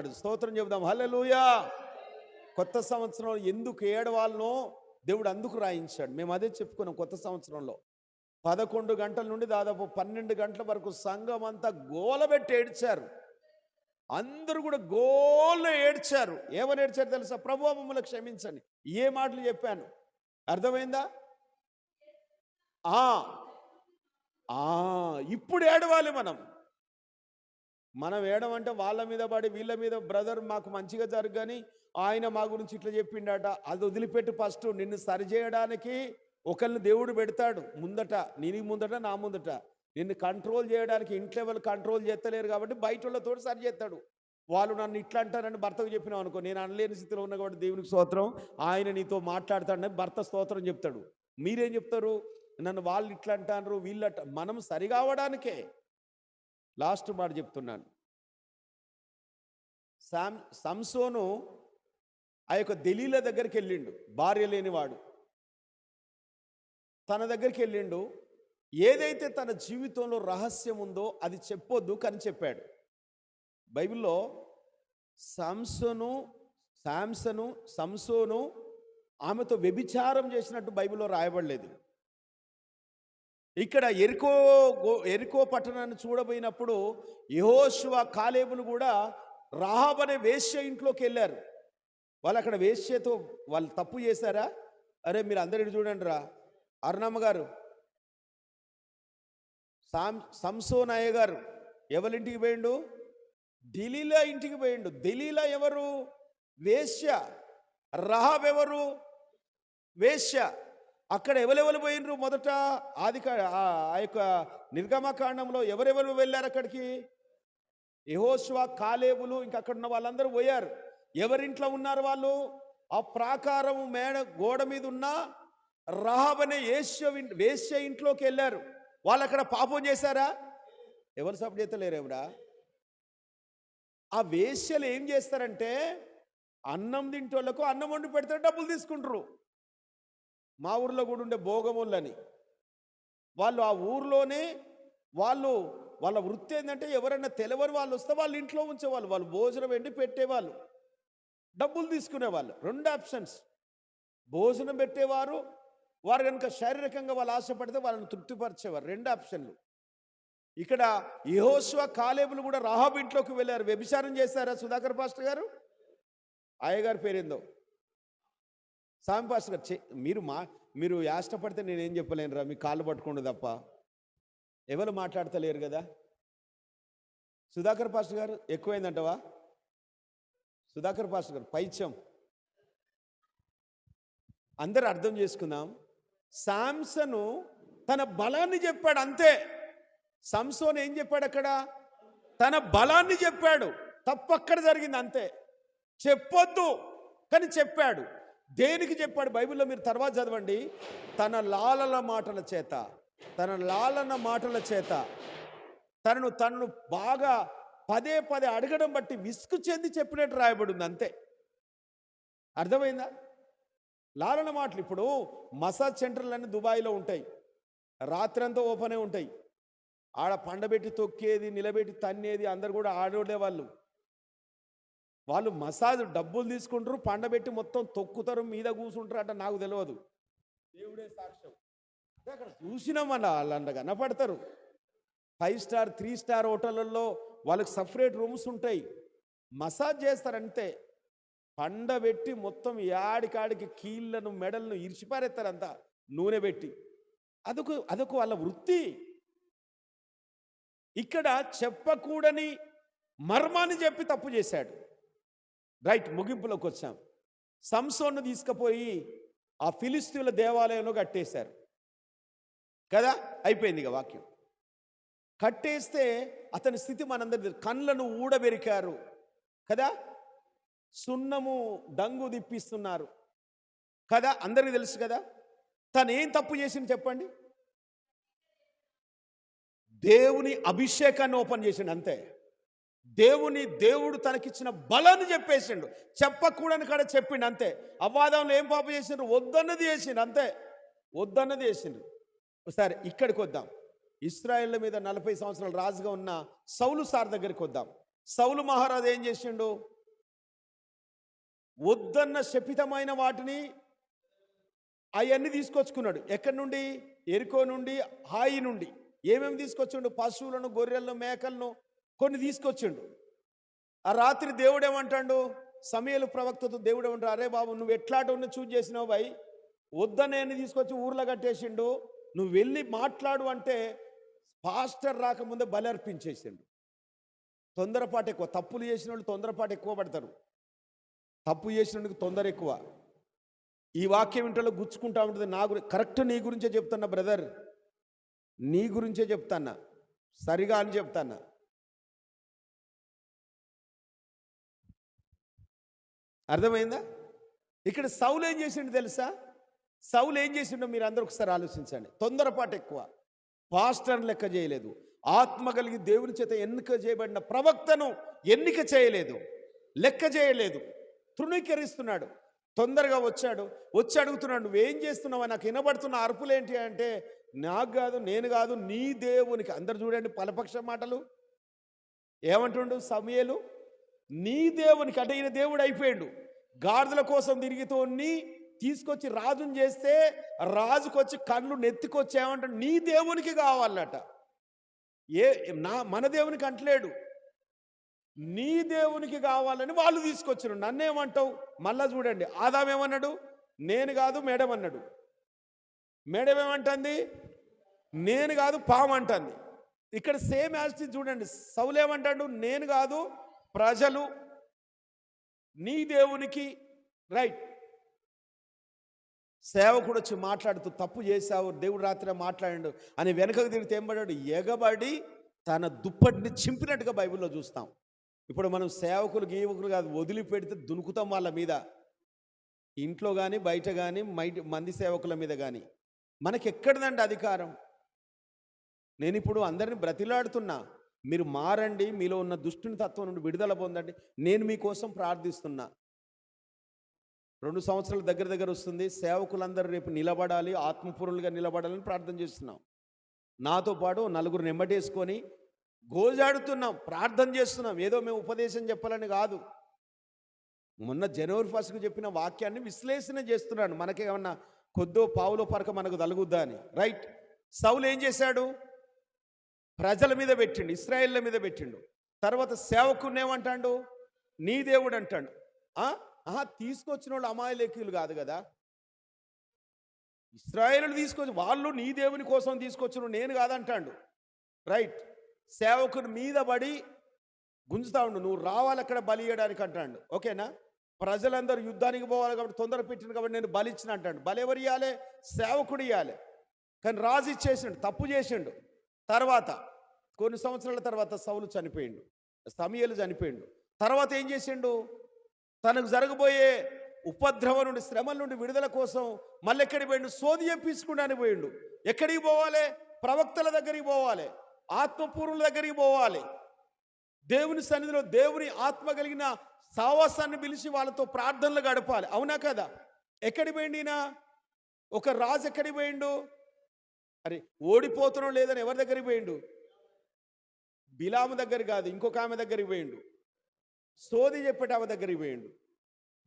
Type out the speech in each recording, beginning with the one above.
ఉన్నాడు స్తోత్రం చెబుదాం. హల్లెలూయా. కొత్త సంవత్సరంలో ఎందుకు ఏడవాలనో దేవుడు అందుకు రాయించాడు. మేము అదే చెప్పుకున్నాం కొత్త సంవత్సరంలో. పదకొండు గంటల నుండి దాదాపు పన్నెండు గంటల వరకు సంఘం అంతా గోలబెట్టి ఏడ్చారు. అందరూ కూడా గోల్లో ఏడ్చారు. ఏమని ఏడ్చారు తెలుసా? ప్రభు మమ్మల్ని క్షమించండి. ఏ మాటలు చెప్పాను? అర్థమైందా? ఆ ఇప్పుడు ఏడవాలి మనం. మనం ఏడమంటే వాళ్ళ మీద పడి వీళ్ళ మీద బ్రదర్ మాకు మంచిగా జరగని ఆయన మా గురించి ఇట్లా చెప్పిండట. అది వదిలిపెట్టి ఫస్ట్ నిన్ను సరిచేయడానికి ఒకరిని దేవుడు పెడతాడు. ముందట నీ ముందట నా ముందట. నిన్ను కంట్రోల్ చేయడానికి ఇంట్లో వాళ్ళు కంట్రోల్ చేస్తలేరు కాబట్టి బయట వాళ్ళతో సరి చేస్తాడు. వాళ్ళు నన్ను ఇట్లా అంటారని భర్తకు చెప్పినావు అనుకో నేను అనలేని స్థితిలో ఉన్నా కాబట్టి దేవునికి స్తోత్రం ఆయన నీతో మాట్లాడతాడని భర్త స్తోత్రం చెప్తాడు. మీరేం చెప్తారు? నన్ను వాళ్ళు ఇట్లా అంటారు వీళ్ళట. మనం సరిగావడానికే లాస్ట్ మాట చెప్తున్నాను. సామ్ సంసోను ఆ యొక్క దలీల దగ్గరికి వెళ్ళిండు భార్య లేనివాడు. తన దగ్గరికి వెళ్ళిండు ఏదైతే తన జీవితంలో రహస్యం ఉందో అది చెప్పొద్దు కానీ చెప్పాడు. బైబిల్లో సంసోను శాంసను సంసోను ఆమెతో వ్యభిచారం చేసినట్టు బైబిల్లో రాయబడలేదు. ఇక్కడ ఎరికో గో- ఎరికో పట్టణాన్ని చూడబోయినప్పుడు యహోశివ కాలేబులు కూడా రాహాబ్ అనే వేశ్య ఇంట్లోకి వెళ్ళారు. వాళ్ళు అక్కడ వేశ్యతో వాళ్ళు తప్పు చేశారా? అరే మీరు అందరిని చూడండి రా. అరుణమ్మ గారు సాం సంసోనయ్య గారు ఎవరింటికి పోయిండు? ఢిల్లీలో ఇంటికి పోయిండు. దిలీలా ఎవరు? వేశ్య. రహాబ్ ఎవరు? వేశ్య. అక్కడ ఎవరెవరు పోయినరు మొదట? ఆది ఆ యొక్క నిర్గమకాండంలో ఎవరెవరు వెళ్ళారు అక్కడికి? యహోశివ కాలేబులు ఇంకా అక్కడ ఉన్న వాళ్ళందరూ పోయారు. ఎవరింట్లో ఉన్నారు వాళ్ళు? ఆ ప్రాకారం మేడ గోడ మీద ఉన్న రహాబనే వేశ్య వేశ్య ఇంట్లోకి వెళ్ళారు. వాళ్ళు అక్కడ పాపం చేశారా? ఎవరు సపోర్ట్ చేస్తలేరు ఎవరా ఆ వేశ్యలు ఏం చేస్తారంటే అన్నం తింటోళ్ళకు అన్నం వండి పెడితే డబ్బులు తీసుకుంటారు. మా ఊర్లో కూడా ఉండే భోగములని వాళ్ళు ఆ ఊర్లోనే వాళ్ళు వాళ్ళ వృత్తి ఏంటంటే ఎవరైనా తెలవని వాళ్ళు వస్తే వాళ్ళ ఇంట్లో ఉంచేవాళ్ళు. వాళ్ళు భోజనం ఎండి పెట్టేవాళ్ళు. డబ్బులు తీసుకునేవాళ్ళు. రెండు ఆప్షన్స్. భోజనం పెట్టేవారు వారు కనుక శారీరకంగా వాళ్ళు ఆశపడితే వాళ్ళని తృప్తిపరిచేవారు. రెండు ఆప్షన్లు. ఇక్కడ యహోస్వ కాలేబులు కూడా రాహాబ్ ఇంట్లోకి వెళ్ళారు. వ్యభిచారం చేశారా సుధాకర్ పాస్టర్ గారు? అయ్యగారి పేరేందో? స్వామి పాస్టర్ గారు మీరు మా మీరు యాష్టపడితే నేనేం చెప్పలేనురా మీ కాళ్ళు పట్టుకోండి తప్ప. ఎవరు మాట్లాడతలేరు కదా? సుధాకర్ పాస్టర్ గారు ఎక్కువైందంటవా? సుధాకర్ పాస్టర్ గారు పైచ్యం. అందరు అర్థం చేసుకుందాం. శాంసను తన బలాన్ని చెప్పాడు అంతే. సంసోన్ ఏం చెప్పాడు అక్కడ? తన బలాన్ని చెప్పాడు. తప్పక్కడ జరిగింది అంతే. చెప్పొద్దు కానీ చెప్పాడు. దేనికి చెప్పాడు బైబిల్లో మీరు తర్వాత చదవండి? తన లాలల మాటల చేత తన లాలన మాటల చేత. తనను తనను బాగా పదే పదే అడగడం బట్టి విసుగు చెంది చెప్పినట్టు రాయబడి ఉంది అంతే. అర్థమైందా? లాలన మాటలు ఇప్పుడు మసాజ్ సెంటర్లు అన్నీ దుబాయ్లో ఉంటాయి. రాత్రంతా ఓపెనే ఉంటాయి. ఆడ పండబెట్టి తొక్కేది నిలబెట్టి తన్నేది అందరు కూడా ఆడోడే వాళ్ళు. వాళ్ళు మసాజ్ డబ్బులు తీసుకుంటారు పండబెట్టి మొత్తం తొక్కుతారు మీద కూర్చుంటారు అంటే నాకు తెలియదు దేవుడే సాక్ష్యం. అంటే అక్కడ చూసినామన్న వాళ్ళంట కనపడతారు. ఫైవ్ స్టార్ త్రీ స్టార్ హోటళ్ళల్లో వాళ్ళకి సపరేట్ రూమ్స్ ఉంటాయి. మసాజ్ చేస్తారంతే. పండబెట్టి మొత్తం యాడికాడికి కీళ్ళను మెడలను ఇరిచిపారేస్తారంతా నూనె పెట్టి. అదొక అదొక వాళ్ళ వృత్తి. ఇక్కడ చెప్పకూడని మర్మాన్ని చెప్పి తప్పు చేశాడు. రైట్ ముగింపులోకి వచ్చాం. సంసోన్ను తీసుకుపోయి ఆ ఫిలిస్తీన్ల దేవాలయంలో కట్టేశారు. కదా? అయిపోయింది ఇక వాక్యం. కట్టేస్తే అతని స్థితి మనందరి కళ్ళను ఊడబెరికారు. కదా? సున్నము డంగు దిప్పిస్తున్నారు కదా? అందరికీ తెలుసు కదా? తను ఏం తప్పు చేసింది చెప్పండి? దేవుని అభిషేకాన్ని ఓపెన్ చేసిండు అంతే. దేవుని దేవుడు తనకిచ్చిన బలాన్ని చెప్పేసిండు. చెప్పకూడని కాడ చెప్పిండు అంతే. అవ్వాదంలో ఏం పాప చేసిండ్రు? వద్దన్నది చేసిండు అంతే. వద్దన్నది చేసిండ్రు. సరే ఇక్కడికి వద్దాం. ఇస్రాయేళ్ళ మీద నలభై సంవత్సరాలు రాజుగా ఉన్న సౌలు సార్ దగ్గరికి వద్దాం. సౌలు మహారాజు ఏం చేసిండు? వద్దన్న శపితమైన వాటిని అవన్నీ తీసుకొచ్చుకున్నాడు. ఎక్కడి నుండి? ఎరుకో నుండి హాయి నుండి. ఏమేమి తీసుకొచ్చిండు? పశువులను గొర్రెలను మేకలను కొన్ని తీసుకొచ్చిండు. ఆ రాత్రి దేవుడు ఏమంటాడు సమయలు ప్రవక్తతో దేవుడు ఏమంటాడు అరే బాబు నువ్వు ఎట్లాంటి ఉన్న చూజ్ చేసినావు బాయ్? వద్దనేని తీసుకొచ్చి ఊర్లో కట్టేసిండు. నువ్వు వెళ్ళి మాట్లాడు అంటే పాస్టర్ రాకముందే బలర్పించేసిండు అర్పించేసిండు. తొందరపాటు ఎక్కువ. తప్పులు చేసిన వాళ్ళు తొందరపాటు ఎక్కువ పడతారు. తప్పు చేసినందుకు తొందర ఎక్కువ. ఈ వాక్యం ఇంట్లో గుచ్చుకుంటా ఉంటుంది. నా గురి కరెక్ట్ నీ గురించే చెప్తున్నా బ్రదర్. నీ గురించే చెప్తాన్నా. సరిగా అని చెప్తాన్నా. అర్థమైందా? ఇక్కడ సౌలు ఏం చేసిండు తెలుసా? సౌలు ఏం చేసిండో మీరు అందరూ ఒకసారి ఆలోచించండి. తొందరపాటు ఎక్కువ. పాస్టర్ని లెక్క చేయలేదు. ఆత్మ కలిగి దేవుని చేత ఎన్నిక చేయబడిన ప్రవక్తను ఎన్నిక చేయలేదు. లెక్క చేయలేదు. తృణీకరిస్తున్నాడు. తొందరగా వచ్చాడు. వచ్చి అడుగుతున్నాడు నువ్వేం చేస్తున్నావు? నాకు వినబడుతున్న అరుపులేంటి అంటే నాకు కాదు నేను కాదు నీ దేవునికి. అందరు చూడండి పలపక్ష మాటలు. ఏమంటుండు సమయలు? నీ దేవునికి అంటే ఈయన దేవుడు అయిపోయాడు. గాడిదల కోసం తిరిగితోని తీసుకొచ్చి రాజుని చేస్తే రాజుకొచ్చి కళ్ళు నెత్తికొచ్చి నీ దేవునికి కావాలట. ఏ నా మన దేవునికి అంటలేడు. నీ దేవునికి కావాలని వాళ్ళు తీసుకొచ్చారు. నన్నేమంటావు? మళ్ళా చూడండి. ఆదాం ఏమన్నాడు? నేను కాదు మేడం అన్నాడు. మేడం ఏమంటుంది? నేను కాదు పాము అంటుంది. ఇక్కడ సేమ్ యాజిటీ చూడండి. సౌలేమంటాడు నేను కాదు ప్రజలు నీ దేవునికి రైట్. సేవకుడు వచ్చి మాట్లాడుతూ తప్పు చేశావు దేవుడు రాత్రి మాట్లాడాడు అని వెనకకు తిరిగితే ఏం పడాడు ఎగబడి తన దుప్పటిని చింపినట్టుగా బైబిల్లో చూస్తాం. ఇప్పుడు మనం సేవకులు గీవకులు కాదు వదిలిపెడితే దునుకుతాం వాళ్ళ మీద. ఇంట్లో కానీ బయట కానీ మైటి మంది సేవకుల మీద కానీ మనకి ఎక్కడిదండి అధికారం? నేను ఇప్పుడు అందరిని బ్రతిలాడుతున్నా. మీరు మారండి మీలో ఉన్న దుష్టుని తత్వం నుండి విడుదల పొందండి. నేను మీకోసం ప్రార్థిస్తున్నా. రెండు సంవత్సరాల దగ్గర దగ్గర వస్తుంది. సేవకులందరూ రేపు నిలబడాలి ఆత్మపూర్ణులుగా నిలబడాలని ప్రార్థన చేస్తున్నాం. నాతో పాటు నలుగురు నెమ్మటేసుకొని గోజాడుతున్నాం ప్రార్థన చేస్తున్నాం. ఏదో మేము ఉపదేశం చెప్పాలని కాదు. మొన్న జనవరి ఫస్ట్కి చెప్పిన వాక్యాన్ని విశ్లేషణ చేస్తున్నాను మనకేమన్నా కొద్దో పావులో పరక మనకు తలుగుద్దా అని. రైట్. సౌలు ఏం చేశాడు? ప్రజల మీద పెట్టిండు ఇస్రాయేళ్ళ మీద పెట్టిండు. తర్వాత సేవకుని ఏమంటాడు? నీ దేవుడు అంటాడు. ఆ? ఆహా తీసుకొచ్చిన వాళ్ళు అమాయలేఖీయులు కాదు కదా. ఇస్రాయేలు తీసుకొచ్చి వాళ్ళు నీ దేవుని కోసం తీసుకొచ్చిన నేను కాదంటాడు. రైట్. సేవకుని మీద పడి గుంజుతా ఉండు నువ్వు రావాలి అక్కడ బలి ఇవ్వడానికి అంటాడు. ఓకేనా? ప్రజలందరూ యుద్ధానికి పోవాలి కాబట్టి తొందర పెట్టిన కాబట్టి నేను బలి ఇచ్చిన అంటాడు. బలి ఎవరు ఇవ్వాలి సేవకుడు ఇవ్వాలి కానీ రాజు ఇచ్చేసిండు తప్పు చేసిండు. తర్వాత కొన్ని సంవత్సరాల తర్వాత సౌలు చనిపోయిండు సమయలు చనిపోయిండు. తర్వాత ఏం చేసిండు? తనకు జరగబోయే ఉపద్రవం నుండి శ్రమల నుండి విడుదల కోసం మళ్ళీ ఎక్కడికి పోయిండు? సోదియం పీసుకుండానే పోయిండు. ఎక్కడికి పోవాలి? ప్రవక్తల దగ్గరికి పోవాలి. ఆత్మపూర్వుల దగ్గరికి పోవాలి. దేవుని సన్నిధిలో దేవుని ఆత్మ కలిగిన సావాసాన్ని పిలిచి వాళ్ళతో ప్రార్థనలు గడపాలి. అవునా కదా? ఎక్కడికి పోయిండినా ఒక రాజు ఎక్కడికి పోయిండు? అరే ఓడిపోతున్నాం లేదని ఎవరి దగ్గరికి పోయిండు? బిలాము దగ్గర కాదు ఇంకొక ఆమె దగ్గరికి పోయిండు. సోది చెప్పేట ఆమె దగ్గరికి పోయిండు.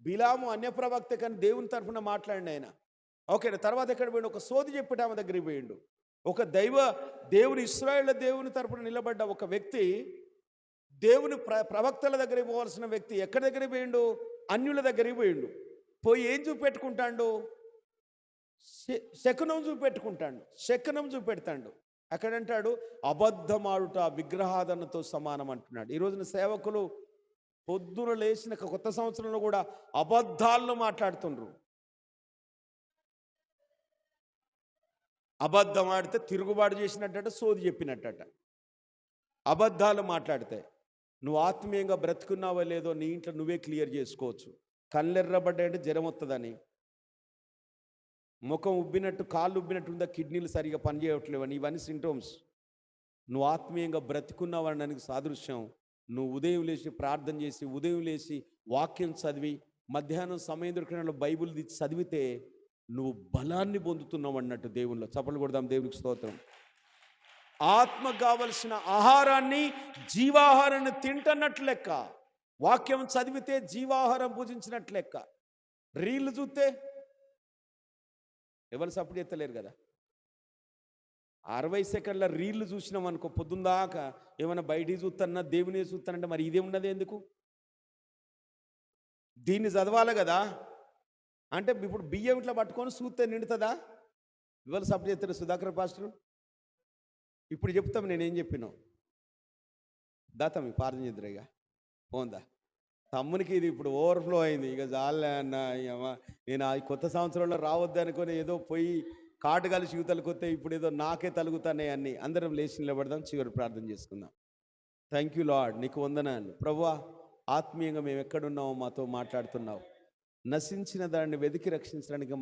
బిలాము అన్యప్రవక్త కానీ దేవుని తరఫున మాట్లాడిన ఆయన. ఓకే తర్వాత ఎక్కడ పోయిండు? ఒక సోది చెప్పేట ఆమె దగ్గరికి పోయిండు. ఒక దైవ దేవుని ఇస్రాయేళ్ళ దేవుని తరపున నిలబడ్డ ఒక వ్యక్తి దేవుని ప్ర ప్రవక్తల దగ్గరికి పోవాల్సిన వ్యక్తి ఎక్కడి దగ్గరికి పోయిండు? అన్యుల దగ్గరికి పోయిండు. పోయి ఏం చూపెట్టుకుంటాడు? శ- శకునం చూపెట్టుకుంటాడు. శకునం చూపెడతాడు. అక్కడంటాడు అబద్ధమాడుట విగ్రహాదనతో సమానం అంటున్నాడు. ఈ రోజున సేవకులు పొద్దున లేచిన కొత్త సంవత్సరంలో కూడా అబద్ధాలను మాట్లాడుతుండ్రు. అబద్ధం ఆడితే తిరుగుబాటు చేసినట్టట సోది చెప్పినట్టట. అబద్ధాలు మాట్లాడితే నువ్వు ఆత్మీయంగా బ్రతుకున్నావో లేదో నీ ఇంట్లో నువ్వే క్లియర్ చేసుకోవచ్చు. కళ్ళెర్రబడ్డాయంటే జ్వరం వస్తుందని ముఖం ఉబ్బినట్టు కాళ్ళు ఉబ్బినట్టు ఉందా కిడ్నీలు సరిగా పనిచేయట్లేవని ఇవన్నీ సింటోమ్స్ నువ్వు ఆత్మీయంగా బ్రతికున్నావనడానికి సాదృశ్యం. నువ్వు ఉదయం లేచి ప్రార్థన చేసి ఉదయం లేచి వాక్యం చదివి మధ్యాహ్నం సమయం దొరికిన బైబిల్ తీసి చదివితే నువ్వు బలాన్ని పొందుతున్నావు అన్నట్టు దేవుల్లో చప్పలు కొడదాం దేవునికి స్తోత్రం. ఆత్మ కావలసిన ఆహారాన్ని జీవాహారాన్ని తింటన్నట్లు లెక్క. వాక్యం చదివితే జీవాహారం పూజించినట్లు లెక్క. రీళ్ళు చూస్తే ఎవరు సపోర్ట్ ఎత్తలేరు కదా. అరవై సెకండ్ల రీళ్ళు చూసినాం అనుకో పొద్దుందాకా ఏమైనా బయటికి చూస్తానా దేవుని చూస్తానంటే మరి ఇదే ఉన్నది ఎందుకు? దీన్ని చదవాలి కదా. అంటే ఇప్పుడు బియ్యం ఇట్లా పట్టుకొని చూస్తే నిండుతుందా? ఇవాళ సపోర్ట్ చేస్తారు సుధాకర్ పాస్టర్? ఇప్పుడు చెప్తాం నేనేం చెప్పినావు దాతం మీ పార్థం ఇక పోందా? తమ్మునికి ఇది ఇప్పుడు ఓవర్ఫ్లో అయింది. ఇక చాలే అన్న నేను ఆ కొత్త సంవత్సరంలో రావద్దు అనుకుని ఏదో పోయి కాటు కలిసి యువతలు కొత్త ఇప్పుడు ఏదో నాకే తలుగుతానే అన్ని. అందరం లేచి నిలబడదాం చివరి ప్రార్థన చేసుకుందాం. థ్యాంక్ యూ లాడ్ నీకు వందనాలు. ప్రభువా ఆత్మీయంగా మేము ఎక్కడున్నామో మాతో మాట్లాడుతున్నావు. నశించిన దాన్ని వెతికి రక్షించడానికి